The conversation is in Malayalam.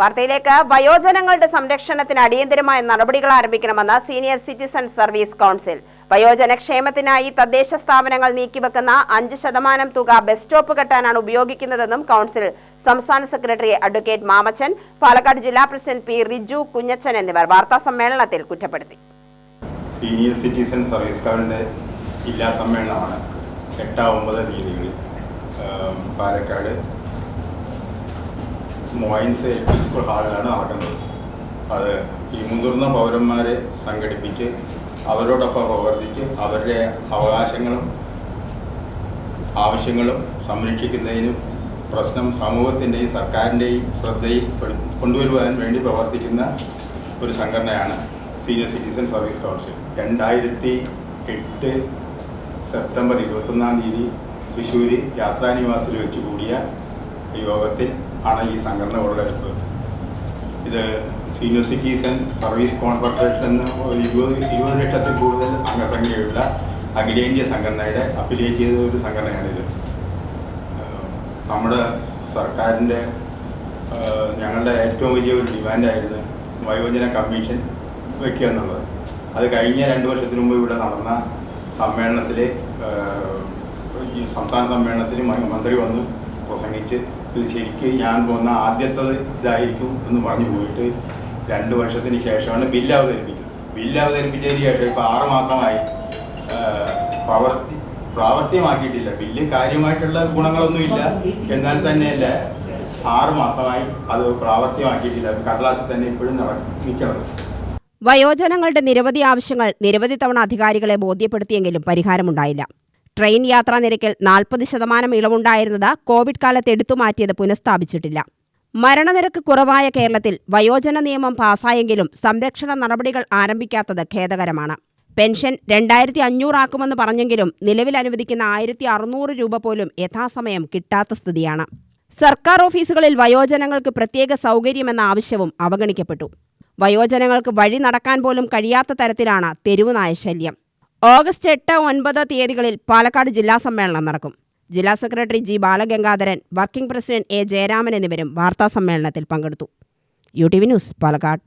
വാർത്തയിലേക്ക്. വയോജനങ്ങളുടെ സംരക്ഷണത്തിന് അടിയന്തരമായ നടപടികൾ ആരംഭിക്കണമെന്ന് സീനിയർ സിറ്റിസൺ സർവീസ് കൗൺസിൽ. വയോജനക്ഷേമത്തിനായി തദ്ദേശ സ്ഥാപനങ്ങൾ നീക്കിവെക്കുന്ന അഞ്ച് ശതമാനം തുക ബസ് സ്റ്റോപ്പ് കെട്ടാനാണ് ഉപയോഗിക്കുന്നതെന്നും കൗൺസിൽ സംസ്ഥാന സെക്രട്ടറി അഡ്വക്കേറ്റ് മാമച്ചൻ പാലക്കാട് ജില്ലാ പ്രസിഡന്റ് പി റിജു കുഞ്ഞച്ചൻ എന്നിവർ വാർത്താ സമ്മേളനത്തിൽ കുറ്റപ്പെടുത്തി. സീനിയർ സിറ്റിസൺ സർവീസുകാരുടെ ജില്ലാ സമ്മേളനമാണ് എട്ട് ഒമ്പത് തീയതികളിൽ Palakkad Moyins L P school ഹാളിലാണ് നടക്കുന്നത്. അത് ഈ മുതിർന്ന പൗരന്മാരെ സംഘടിപ്പിച്ച് അവരോടൊപ്പം പ്രവർത്തിച്ച് അവരുടെ അവകാശങ്ങളും ആവശ്യങ്ങളും സംരക്ഷിക്കുന്നതിനും പ്രശ്നം സമൂഹത്തിന്റെയും സർക്കാരിന്റെയും ശ്രദ്ധയിൽ കൊണ്ടുവരുവാനും വേണ്ടി പ്രവർത്തിക്കുന്ന ഒരു സംഘടനയാണ് സീനിയർ സിറ്റിസൺ സർവീസ് കൗൺസിൽ രണ്ടായിരത്തി എട്ട് സെപ്റ്റംബർ ഇരുപത്തൊന്നാം തീയതി തൃശ്ശൂർ യാത്രാനിവാസിൽ വെച്ച് കൂടിയ യോഗത്തിൽ ആണ് ഈ സംഘടന ഉടലെടുത്തത് ഇത് സീനിയർ സിറ്റിസൺ സർവീസ് കോൺഫെഡറേഷൻ എന്ന ഇരുപത് ഇരുപത് ലക്ഷത്തിൽ കൂടുതൽ അംഗസംഖ്യയുള്ള അഖിലേന്ത്യാ സംഘടനയുടെ അഫിലിയേറ്റ് ചെയ്ത ഒരു സംഘടനയാണിത്. നമ്മുടെ സർക്കാരിന്റെ ഞങ്ങളുടെ ഏറ്റവും വലിയ ഒരു ഡിമാൻഡായിരുന്നു വയോജന കമ്മീഷൻ വയ്ക്കുക എന്നുള്ളത്. അത് കഴിഞ്ഞ രണ്ട് വർഷത്തിന് മുമ്പ് ഇവിടെ നടന്ന സമ്മേളനത്തിൽ ഈ സംസ്ഥാന സമ്മേളനത്തിൽ മന്ത്രി വന്ന് പ്രസംഗിച്ച് ഇത് ശരിക്ക് ഞാൻ പോകുന്ന ആദ്യത്തെ ഇതായിരിക്കും എന്ന് പറഞ്ഞു പോയിട്ട് രണ്ട് വർഷത്തിന് ശേഷമാണ് ബില്ല് അവതരിപ്പിച്ചത്. ബില്ല് അവതരിപ്പിച്ചതിന് ശേഷം ഇപ്പോൾ ആറ് മാസമായി പ്രവർത്തി പ്രാവർത്തികമാക്കിയിട്ടില്ല. ബില്ല് കാര്യമായിട്ടുള്ള ഗുണങ്ങളൊന്നുമില്ല എന്നാൽ തന്നെയല്ല ആറ് മാസമായി അത് പ്രാവർത്തികമാക്കിയിട്ടില്ല. കടലാസിൽ തന്നെ ഇപ്പോഴും നടക്കും നിൽക്കണം വയോജനങ്ങളുടെ നിരവധി ആവശ്യങ്ങൾ നിരവധി തവണ അധികാരികളെ ബോധ്യപ്പെടുത്തിയെങ്കിലും പരിഹാരമുണ്ടായില്ല. ട്രെയിൻ യാത്രാ നിരക്കിൽ നാൽപ്പത് ശതമാനം ഇളവുണ്ടായിരുന്നത് കോവിഡ് കാലത്ത് എടുത്തുമാറ്റിയത് പുനഃസ്ഥാപിച്ചിട്ടില്ല. മരണനിരക്ക് കുറവായ കേരളത്തിൽ വയോജന നിയമം പാസായെങ്കിലും സംരക്ഷണ നടപടികൾ ആരംഭിക്കാത്തത് ഖേദകരമാണ്. പെൻഷൻ രണ്ടായിരത്തി അഞ്ഞൂറാക്കുമെന്ന് പറഞ്ഞെങ്കിലും നിലവിൽ അനുവദിക്കുന്ന ആയിരത്തി അറുന്നൂറ് രൂപ പോലും യഥാസമയം കിട്ടാത്ത സ്ഥിതിയാണ്. സർക്കാർ ഓഫീസുകളിൽ വയോജനങ്ങൾക്ക് പ്രത്യേക സൗകര്യമെന്ന ആവശ്യവും അവഗണിക്കപ്പെട്ടു. വയോജനങ്ങൾക്ക് വഴി നടക്കാൻ പോലും കഴിയാത്ത തരത്തിലാണ് തെരുവുനായ ശല്യം. ഓഗസ്റ്റ് എട്ട് ഒൻപത് തീയതികളിൽ പാലക്കാട് ജില്ലാ സമ്മേളനം നടക്കും. ജില്ലാ secretary G Balagangadharan working president A Jayaraman എന്നിവരും വാർത്താ സമ്മേളനത്തിൽ പങ്കെടുത്തു. U T V news Palakkad.